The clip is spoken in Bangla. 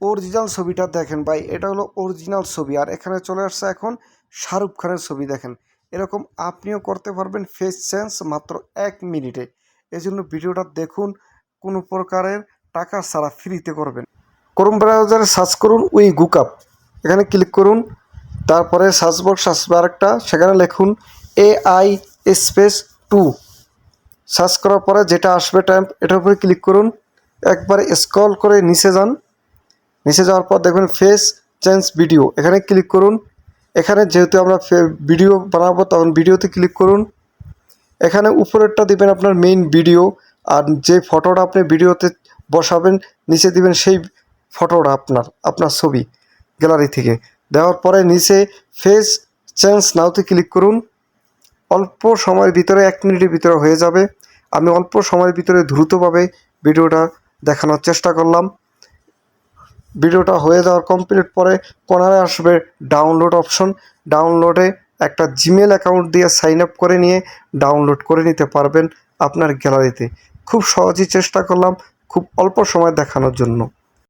অরিজিনাল ছবিটা দেখেন ভাই, এটা হলো অরিজিনাল ছবি। আর এখানে চলে আসছে এখন শাহরুখ খানের ছবি দেখেন। এরকম আপনিও করতে পারবেন ফেস চেঞ্জ মাত্র এক মিনিটে। এই জন্য ভিডিওটা দেখুন, কোনো প্রকারের টাকা ছাড়া ফ্রিতে করবেন। করুন ব্রাউজারে সার্চ করুন উই গুকআপ এখানে ক্লিক করুন, তারপরে সার্চ বক্স আসবে আরেকটা, সেখানে লিখুন A I space two search করার পরে যেটা আসবে ট্যাম্প এটার উপরে ক্লিক করুন। একবারে স্ক্রল করে নিচে যান। নিচে যাওয়ার পর দেখবেন ফেস চেঞ্জ ভিডিও এখানে ক্লিক করুন। এখানে যেহেতু আমরা ভিডিও বানাবো, তখন ভিডিওতে ক্লিক করুন। এখানে উপরেরটা দিবেন আপনার মেইন ভিডিও আর যে ফটোটা আপনি ভিডিওতে বসাবেন, নিচে দিবেন সেই ফটোটা আপনার আপনার ছবি গ্যালারি থেকে। দেওয়ার পরে নিচে ফেস চেঞ্জ নাওতে ক্লিক করুন। অল্প সময়ের ভিতরে, এক মিনিটের ভিতরে হয়ে যাবে। আমি অল্প সময়ের ভিতরে দ্রুতভাবে ভিডিওটা দেখানোর চেষ্টা করলাম। ভিডিওটা হয়ে যাওয়ার কমপ্লিট পরে কোনারে আসবে ডাউনলোড অপশন ডাউনলোডে একটা জিমেল অ্যাকাউন্ট দিয়ে সাইন আপ করে নিয়ে ডাউনলোড করে নিতে পারবেন আপনার গ্যালারিতে খুব সহজেই চেষ্টা করলাম, খুব অল্প সময় দেখানোর জন্য।